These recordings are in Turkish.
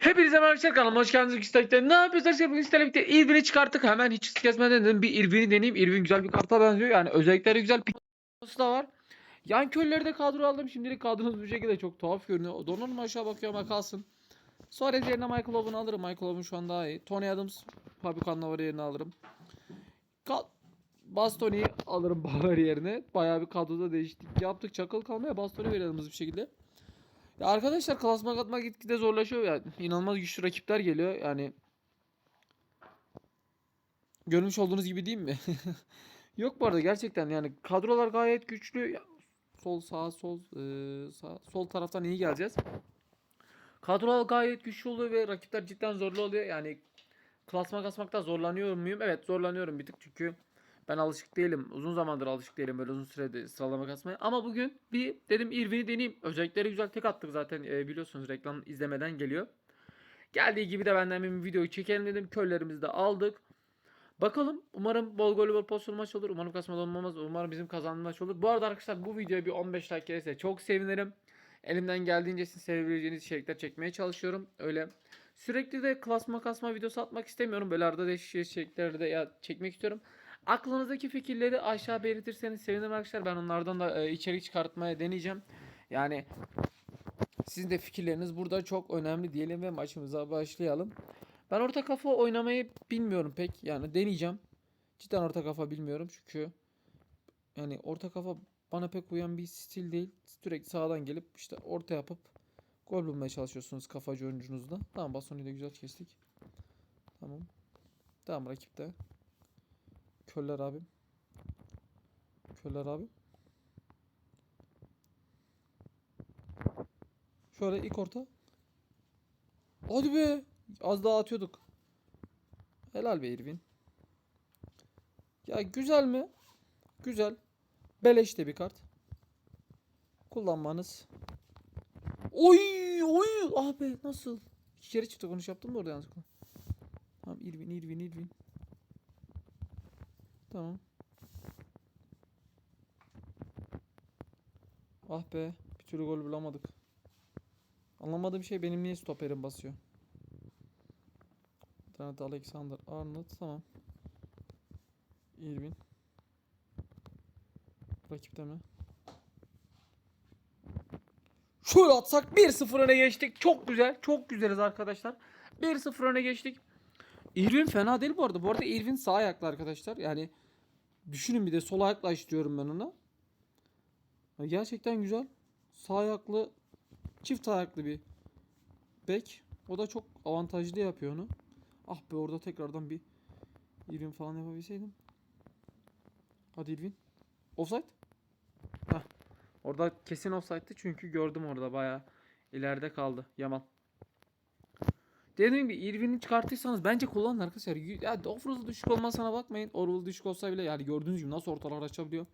Hepinize merhaba arkadaşlar kanalıma hoş geldiniz. İstekte ne yapıyoruz arkadaşlar? Bugün sizlerle birlikte Irvin'i çıkarttık. Hemen hiç kesmeden dedim bir Irvin'i deneyeyim. Irvin güzel bir karta benziyor. Yani özellikleri güzel. Pikosu da var. Yan kölleri de kadro aldım. Şimdilik kadronuz bu şekilde çok tuhaf görünüyor. Donanım aşağı bakıyor ama kalsın. Sonra yerine Michael Owen'ı alırım. Michael Owen şu an daha iyi. Tony Adams, Fabi Cannavaro yerine alırım. Kal Bastoni'yi alırım Bauer yerine. Bayağı bir kadroda değişiklik yaptık. Çakıl kalmaya Bastoni verelim bir şekilde. Ya arkadaşlar klasman atmak gitgide zorlaşıyor ya. İnanılmaz güçlü rakipler geliyor. Yani görmüş olduğunuz gibi değil mi? Yok bu arada gerçekten yani kadrolar gayet güçlü. Sol sağ sol eee, sağ sol taraftan iyi geleceğiz. Kadrolar gayet güçlü oluyor ve rakipler cidden zorlu oluyor. Yani klasman kasmakta zorlanıyor muyum? Evet zorlanıyorum bir tık çünkü ben alışık değilim. Uzun zamandır alışık değilim böyle uzun sürede sıralama kasmaya. Ama bugün bir dedim Irvin'i deneyeyim. Özellikleri güzel tek attık zaten e, biliyorsunuz reklam izlemeden geliyor. Geldiği gibi de benden bir videoyu çekelim dedim. Köllerimizi de aldık. Bakalım. Umarım bol golü bol pozisyonlu maç olur. Umarım kasmadan olmamaz. Umarım bizim kazandığımız maç olur. Bu arada arkadaşlar bu videoya bir 15 like gelirse çok sevinirim. Elimden geldiğince sizin sevebileceğiniz içerikler çekmeye çalışıyorum. Öyle sürekli de klasma kasma videosu atmak istemiyorum. Böyle arada değişik içerikleri de ya çekmek istiyorum. Aklınızdaki fikirleri aşağı belirtirseniz sevinirim arkadaşlar. Ben onlardan da e, içerik çıkartmaya deneyeceğim. Yani sizin de fikirleriniz burada çok önemli diyelim ve maçımıza başlayalım. Ben orta kafa oynamayı bilmiyorum pek. Yani deneyeceğim. Cidden orta kafa bilmiyorum çünkü yani orta kafa bana pek uyan bir stil değil. Sürekli sağdan gelip işte orta yapıp gol bulmaya çalışıyorsunuz kafacı oyuncunuzla. Tamam Bastoni'yi de güzel kestik. Tamam. Tamam rakip de. Köller abim. Köller abim. Şöyle ilk orta. Hadi be. Az daha atıyorduk. Helal be Irvin. Ya güzel mi? Güzel. Beleş de bir kart. Kullanmanız. Oy oy ah be nasıl? İki kere çıktı konuş yaptım da orada yanlışlıkla. Tamam Irvin Irvin Irvin. Tamam. Ah be bir türlü gol bulamadık. Anlamadığım şey benim niye stoperim basıyor. Trent Alexander Arnold tamam. Irvin. Rakipte mi? Şöyle atsak 1-0 öne geçtik. Çok güzel. Çok güzeliz arkadaşlar. 1-0 öne geçtik. Irvin fena değil bu arada. Bu arada Irvin sağ ayaklı arkadaşlar. Yani düşünün bir de sol ayakla işliyorum ben ona. Gerçekten güzel. Sağ ayaklı çift ayaklı bir bek. O da çok avantajlı yapıyor onu. Ah be orada tekrardan bir Irvin falan yapabilseydim. Hadi Irvin. Offside? Hah. Orada kesin offside'dı çünkü gördüm orada bayağı ileride kaldı Yamal. Dediğim gibi Irvin'i çıkartırsanız bence kullanın arkadaşlar. Ya offroad'u düşük olmasına bakmayın. Orwell düşük olsa bile yani gördüğünüz gibi nasıl ortalar açabiliyor.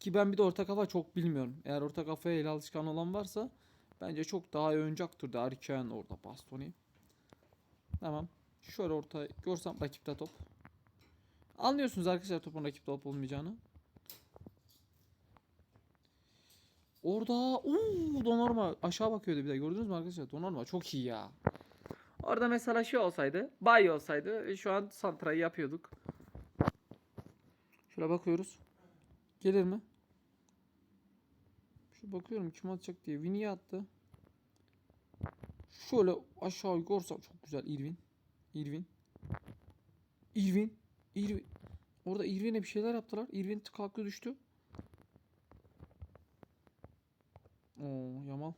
Ki ben bir de orta kafa çok bilmiyorum. Eğer orta kafaya el alışkan olan varsa bence çok daha iyi oyuncaktır. Derken orada Bastoni. Tamam. Şöyle orta görsem rakipte top. Anlıyorsunuz arkadaşlar topun rakipte olup olmayacağını. Orada uuu Donnarumma aşağı bakıyordu bir de gördünüz mü arkadaşlar? Donnarumma çok iyi ya. Orada mesela şey olsaydı, Bay olsaydı e, şu an santrayı yapıyorduk. Şöyle bakıyoruz. Gelir mi? Şu bakıyorum kim atacak diye. Vini'ye attı. Şöyle aşağı görsem çok güzel Irvin. Irvin. Irvin. Irvin. Orada Irvin'e bir şeyler yaptılar. Irvin kalktı düştü. Oo Yamal.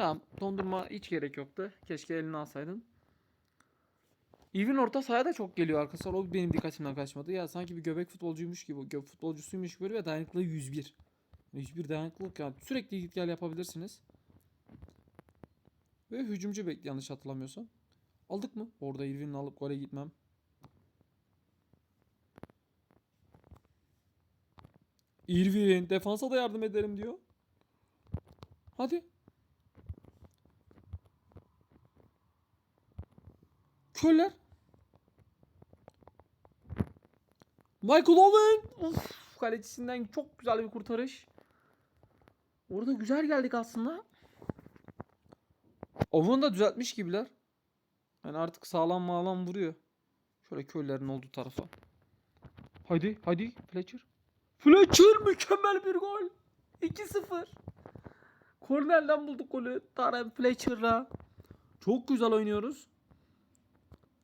Tamam. Dondurma hiç gerek yoktu. Keşke elini alsaydın. Irvin orta sahaya da çok geliyor arkadaşlar. O benim dikkatimden kaçmadı. Ya sanki bir göbek futbolcuymuş gibi. Göbek futbolcusuymuş gibi ve dayanıklılığı 101. 101 dayanıklılık yani. Sürekli git gel yapabilirsiniz. Ve hücumcu bek yanlış hatırlamıyorsam. Aldık mı? Orada Irvin'i alıp gole gitmem. Irvin defansa da yardım ederim diyor. Hadi. Köller. Michael Owen. Uf, kalecisinden çok güzel bir kurtarış. Orada güzel geldik aslında. Ovunu da düzeltmiş gibiler. Yani artık sağlam mağlam vuruyor. Şöyle köylerin olduğu tarafa. Haydi haydi Fletcher. Fletcher mükemmel bir gol. 2-0. Kornerden bulduk golü. Darren Fletcher'la. Çok güzel oynuyoruz.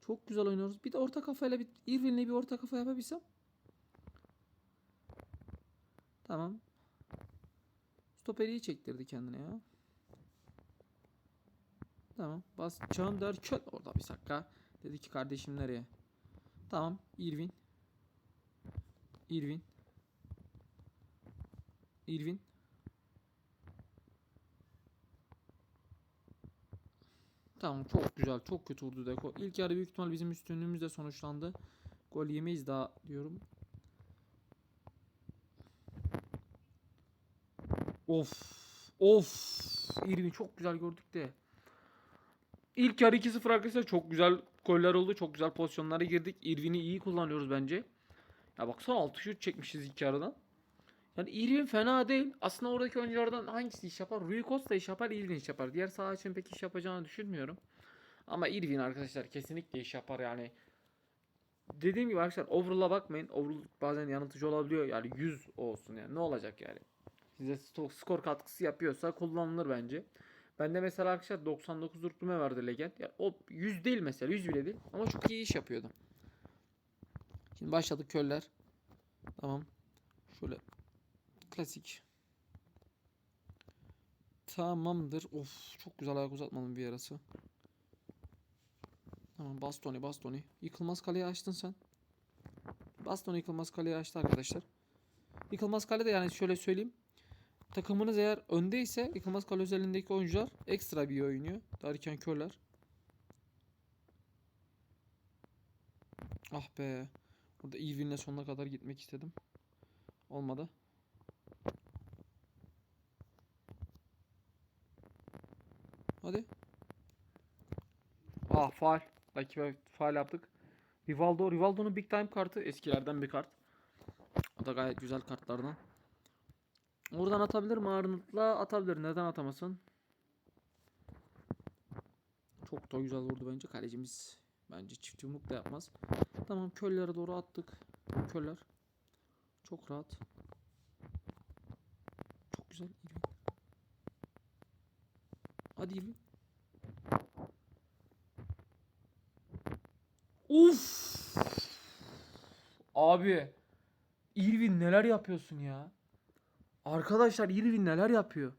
Çok güzel oynuyoruz. Bir de orta kafayla bir Irvin'le bir orta kafa yapabilsem. Tamam. Stoperi iyi çektirdi kendine ya. Tamam. Bas çağın derken orada bir dakika. Dedi ki kardeşim nereye? Tamam. Irvin. Irvin. Irvin. Tamam çok güzel. Çok kötü vurdu Deko. İlk yarı büyük ihtimal bizim üstünlüğümüzle sonuçlandı. Gol yemeyiz daha diyorum. Of. Of. Irvin çok güzel gördük de. İlk yarı 2-0 arkadaşlar çok güzel goller oldu. Çok güzel pozisyonlara girdik. Irvin'i iyi kullanıyoruz bence. Ya baksana 6 şut çekmişiz ilk yarıdan. Yani Irvin fena değil. Aslında oradaki oyunculardan hangisi iş yapar? Rui Costa iş yapar, Irvin iş yapar. Diğer saha için pek iş yapacağını düşünmüyorum. Ama Irvin arkadaşlar kesinlikle iş yapar yani. Dediğim gibi arkadaşlar overall'a bakmayın. Overall bazen yanıltıcı olabiliyor. Yani 100 olsun yani. Ne olacak yani? Size skor katkısı yapıyorsa kullanılır bence. Bende mesela arkadaşlar 99 rütbeme vardı Legend. Ya o 100 değil mesela 100 bile değil. Ama çok iyi iş yapıyordu. Şimdi başladık köller. Tamam. Şöyle klasik. Tamamdır. Of çok güzel ayak uzatmanın bir yarası. Tamam Bastoni Bastoni. Yıkılmaz kaleyi açtın sen. Bastoni yıkılmaz kaleyi açtı arkadaşlar. Yıkılmaz kale de yani şöyle söyleyeyim. Takımınız eğer öndeyse yıkılmaz kale özelliğindeki oyuncular ekstra bir oynuyor. Derken körler. Ah be. Burada Evil'le sonuna kadar gitmek istedim. Olmadı. Hadi. Ah faal. Rakibe faal yaptık. Rivaldo. Rivaldo'nun big time kartı eskilerden bir kart. O da gayet güzel kartlardan. Oradan atabilir mi Arnold'la? Atabilir. Neden atamasın? Çok da güzel vurdu bence. Kalecimiz bence çift yumruk da yapmaz. Tamam köllere doğru attık. Köller. Çok rahat. Çok güzel. Hadi Irving. Uf! Abi. Irvin neler yapıyorsun ya? Arkadaşlar Irvin neler yapıyor?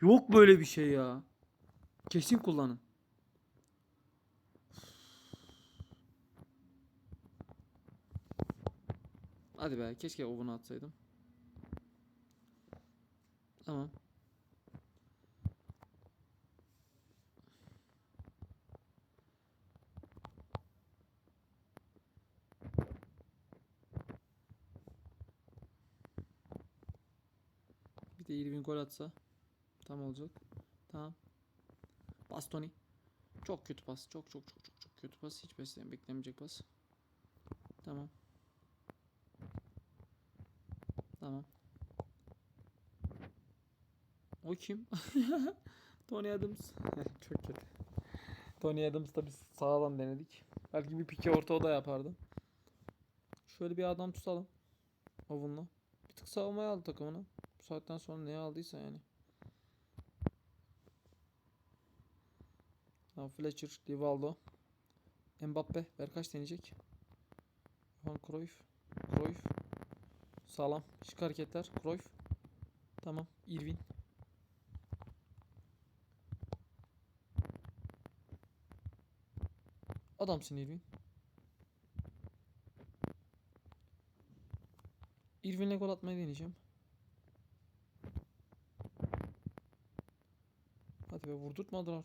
Yok böyle bir şey ya. Kesin kullanın. Hadi be keşke ovunu atsaydım. Tamam. De Irving gol atsa tam olacak. Tamam. Bastoni. Çok kötü pas. Çok çok çok çok çok kötü pas. Hiç besleyen beklemeyecek pas. Tamam. Tamam. O kim? Tony Adams. Çok kötü. Tony Adams'da biz sağlam denedik. Belki bir pike orta o da yapardı. Şöyle bir adam tutalım. Ovunla. Bir tık savunmaya aldı takımını. Bu saatten sonra neye aldıysa yani. Tamam Fletcher, Rivaldo. Mbappe. Berkaç deneyecek. Johan Cruyff. Cruyff. Sağlam. Şık hareketler. Cruyff. Tamam. Irvin. Adamsın Irvin. Irvin'le gol atmayı deneyeceğim. Hadi be vurdurtmadılar.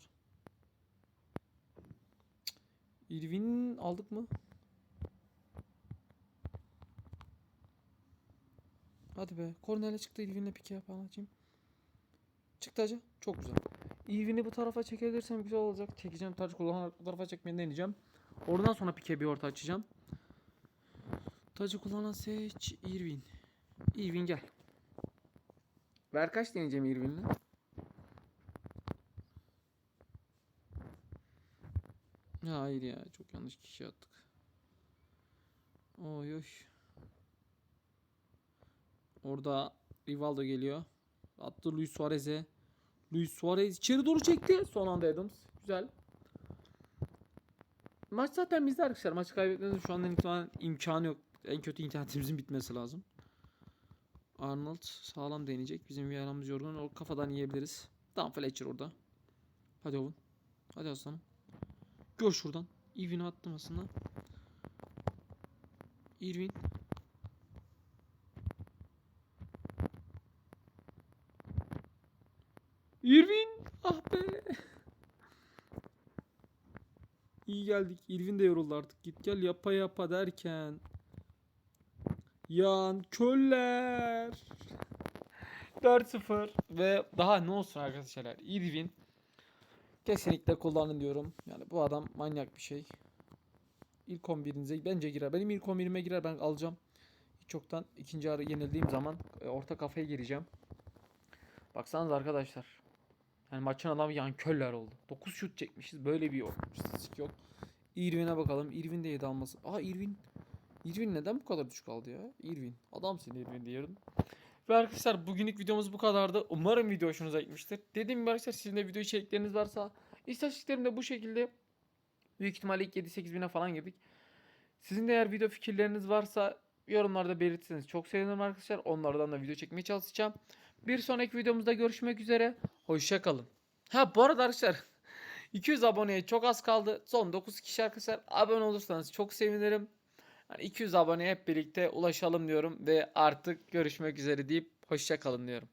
Irvin aldık mı? Hadi be. Kornel'e çıktı. Irvin'le pike yapalım açayım. Çıktı acı. Çok güzel. Irvin'i bu tarafa çekebilirsem güzel olacak. Çekeceğim. Taç kullanarak bu tarafa çekmeyi deneyeceğim. Oradan sonra pike bir orta açacağım. Tacı kullanan seç Irvin. Irvin gel. Ver kaç deneyeceğim Irvin'le. Hayır ya çok yanlış kişi attık. Oy oy. Orada Rivaldo geliyor. Attı Luis Suarez'e. Luis Suarez içeri doğru çekti. Son anda Adams. Güzel. Maç zaten bizde arkadaşlar. Maç kaybetmemizin şu andan itibaren imkanı yok. En kötü internetimizin bitmesi lazım. Arnold sağlam deneyecek. Bizim bir yaramız yorgun. O kafadan yiyebiliriz. Tamam Fletcher orada. Hadi oğlum. Hadi aslanım. Gör şuradan. Irvin'i attım aslında. Irvin. Irvin. Ah be. İyi geldik. Irvin de yoruldu artık. Git gel yapa yapa derken. Yan köller. 4-0 ve daha ne olsun arkadaşlar. Irvin kesinlikle kullanın diyorum. Yani bu adam manyak bir şey. İlk 11'inize bence girer. Benim ilk 11'ime girer ben alacağım. Hiç çoktan ikinci ara yenildiğim zaman e, orta kafaya gireceğim. Baksanız arkadaşlar. Yani maçın adamı yan köller oldu. 9 şut çekmişiz. Böyle bir istatistik yok. Irvin'e bakalım. Irvin de 7 alması. Aa Irvin. Irvin neden bu kadar düşük aldı ya? Irvin. Adamsın Irvin diyorum. Ve arkadaşlar bugünlük videomuz bu kadardı. Umarım video hoşunuza gitmiştir. Dediğim gibi arkadaşlar sizin de video içerikleriniz varsa istatistiklerim de bu şekilde büyük ihtimalle ilk 7-8 bine falan girdik. Sizin de eğer video fikirleriniz varsa yorumlarda belirtirseniz çok sevinirim arkadaşlar. Onlardan da video çekmeye çalışacağım. Bir sonraki videomuzda görüşmek üzere. Hoşça kalın. Ha bu arada arkadaşlar 200 aboneye çok az kaldı. Son 9 kişi arkadaşlar. Abone olursanız çok sevinirim. Yani 200 aboneye hep birlikte ulaşalım diyorum ve artık görüşmek üzere deyip hoşça kalın diyorum.